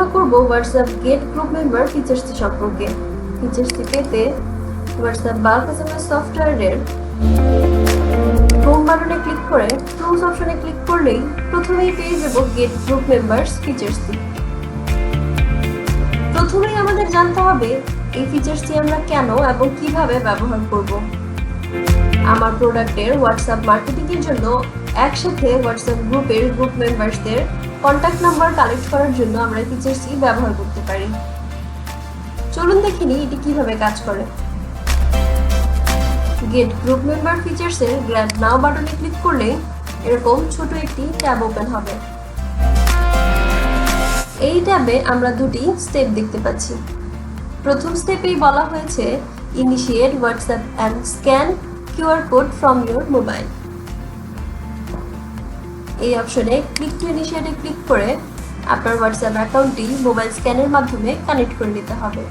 আলোচনা করব WhatsApp get group member ফিচার্সটি সম্পর্কে। ফিচার্সটি পেতে হোয়াটসঅ্যাপ বাল্ক এসএমএস সফটওয়্যারের হোম বাটনে ক্লিক করে টুলস অপশনে ক্লিক করলেই প্রথমেই পেয়ে যাব গেট গ্রুপ মেম্বার্স ফিচার্সটি প্রথমেই আমাদের জানতে হবে এই ফিচার্সটি আমরা কেন এবং কীভাবে ব্যবহার করব। আমার প্রোডাক্টের হোয়াটসঅ্যাপ মার্কেটিং এর জন্য একসাথে হোয়াটসঅ্যাপ গ্রুপের গ্রুপ মেম্বারসদের কন্ট্যাক্ট নাম্বার কালেক্ট করার জন্য আমরা ফিচার্সটি ব্যবহার করতে পারি। চলুন দেখিনি এটি কীভাবে কাজ করে। গেট গ্রুপ মেম্বার ফিচার্সের গ্র্যাড নাও বাটনে ক্লিক করলে এরকম ছোট একটি ট্যাব ওপেন হবে। এই ট্যাবে আমরা দুটি স্টেপ দেখতে পাচ্ছি। প্রথম স্টেপেই বলা হয়েছে initiate WhatsApp and scan QR code from your mobile এই অপশনে ক্লিক টু ইনিশিয়েটে ক্লিক করে আপনার হোয়াটসঅ্যাপ অ্যাকাউন্টটি মোবাইল স্ক্যানের মাধ্যমে কানেক্ট করে নিতে হবে।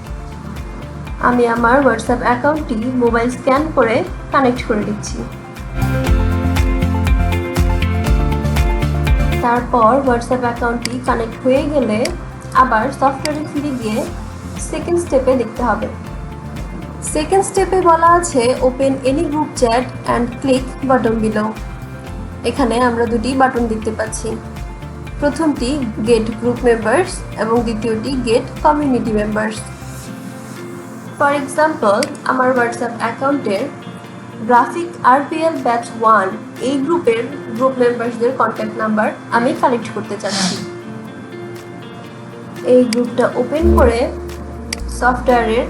আমি আমার হোয়াটসঅ্যাপ অ্যাকাউন্টটি মোবাইল স্ক্যান করে কানেক্ট করে দিচ্ছি তারপর হোয়াটসঅ্যাপ অ্যাকাউন্টটি কানেক্ট হয়ে গেলে আবার সফটওয়্যারে ফিরে গিয়ে সেকেন্ড স্টেপে দেখতে হবে। সেকেন্ড স্টেপে বলা আছে open any group chat and click button below এখানে আমরা দুটি বাটন দেখতে পাচ্ছি। প্রথমটি গেট গ্রুপ মেম্বার্স এবং দ্বিতীয়টি get community members for example আমার হোয়াটসঅ্যাপ অ্যাকাউন্টের গ্রাফিক আরপিএল ব্যাচ ওয়ান এই গ্রুপের গ্রুপ মেম্বার্সদের কন্ট্যাক্ট নাম্বার আমি কালেক্ট করতে চাচ্ছি। এই গ্রুপটা ওপেন করে সফটওয়্যারের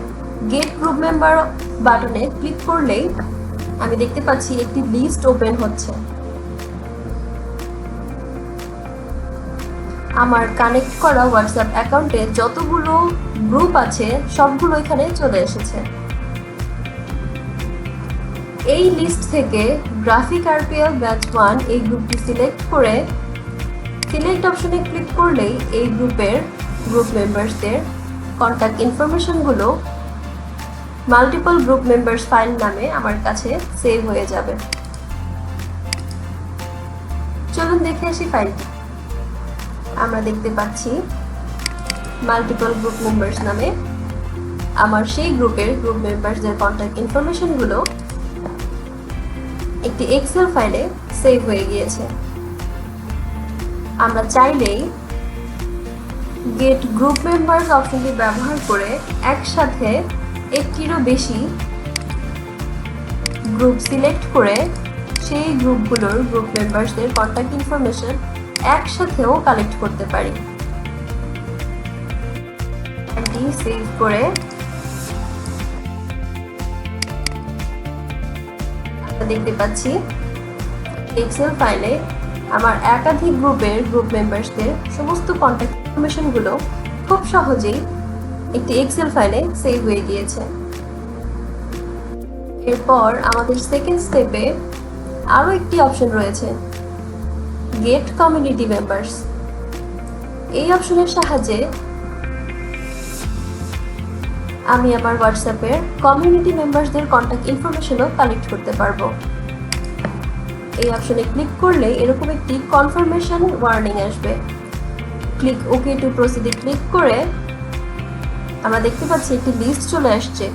গেট গ্রুপ মেম্বার বাটনে ক্লিক করলেই আমি দেখতে পাচ্ছি একটি লিস্ট ওপেন হচ্ছে। আমার কানেক্ট করা হোয়াটসঅ্যাপ অ্যাকাউন্টে যতগুলো গ্রুপ আছে, সবগুলো এখানে চলে এসেছে। এই লিস্ট থেকে গ্রাফিক আরপিএল ব্যাচ ওয়ান এই গ্রুপটি সিলেক্ট করে সিলেক্ট অপশনে ক্লিক করলেই এই গ্রুপের গ্রুপ মেম্বার্সদের কন্ট্যাক্ট ইনফরমেশনগুলো মাল্টিপল গ্রুপ মেম্বার্স ফাইল নামে আমার কাছে সেভ হয়ে যাবে। চলুন দেখে আসি ফাইলটি আমরা দেখতে পাচ্ছি মাল্টিপল গ্রুপ মেম্বার্স নামে। আমার সেই গ্রুপের গ্রুপ মেম্বার্সদের কন্ট্যাক্ট ইনফরমেশনগুলো একটি এক্সেল ফাইলে সেভ হয়ে গিয়েছে। আমরা চাইলেই গেট গ্রুপ মেম্বার্স অপশনটি ব্যবহার করে একসাথে একটিরও বেশি গ্রুপ সিলেক্ট করে সেই গ্রুপগুলোর গ্রুপ মেম্বার্সদের কন্ট্যাক্ট ইনফরমেশন একসাথেও কালেক্ট করতে পারি। সেভ করে দেখতে পাচ্ছি এক্সেল ফাইলে আমার একাধিক গ্রুপের গ্রুপ মেম্বার্সদের সমস্ত কন্ট্যাক্ট ইনফরমেশনগুলো খুব সহজেই একটি এক্সেল ফাইলে সেভ হয়ে গিয়েছে। এরপর আমাদের সেকেন্ড স্টেপে আরও একটি অপশন রয়েছে। গেট কমিউনিটি মেম্বার্স এই অপশনের সাহায্যে আমি আমার হোয়াটসঅ্যাপের কমিউনিটি মেম্বার্সদের কন্ট্যাক্ট ইনফরমেশনও কালেক্ট করতে পারব। এই অপশনে ক্লিক করলে এরকম একটি কনফার্মেশন ওয়ার্নিং আসবে। Click okay to proceed click করে আমরা দেখতে পাচ্ছি একটি লিস্ট চলে আসছে।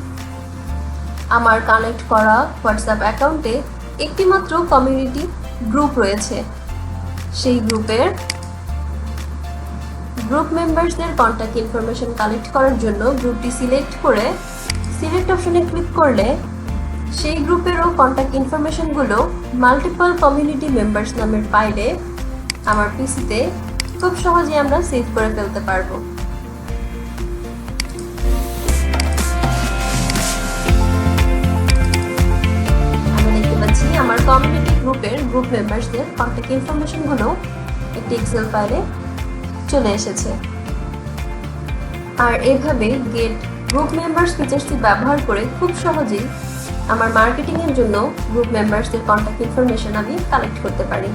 আমার কানেক্ট করা হোয়াটসঅ্যাপ অ্যাকাউন্টে একটিমাত্র কমিউনিটি গ্রুপ রয়েছে। সেই গ্রুপের গ্রুপ মেম্বারসদের কন্ট্যাক্ট ইনফরমেশন কালেক্ট করার জন্য গ্রুপটি সিলেক্ট করে সিলেক্ট অপশনে ক্লিক করলে সেই গ্রুপেরও কন্ট্যাক্ট ইনফরমেশনগুলো মাল্টিপল কমিউনিটি মেম্বার্স নামের ফাইলে আমার পিসিতে খুব সহজে আমরা সেভ করে ফেলতে পারব। গ্রুপ মেম্বার্সদের কন্ট্যাক্ট ইনফরমেশনগুলো একটি এক্সেল ফাইলে চলে এসেছে। আর এভাবে গেট গ্রুপ মেম্বার্স ফিচার্সটি ব্যবহার করে খুব সহজেই আমার মার্কেটিংয়ের জন্য গ্রুপ মেম্বার্সদের কন্ট্যাক্ট ইনফরমেশন আমি কালেক্ট করতে পারি।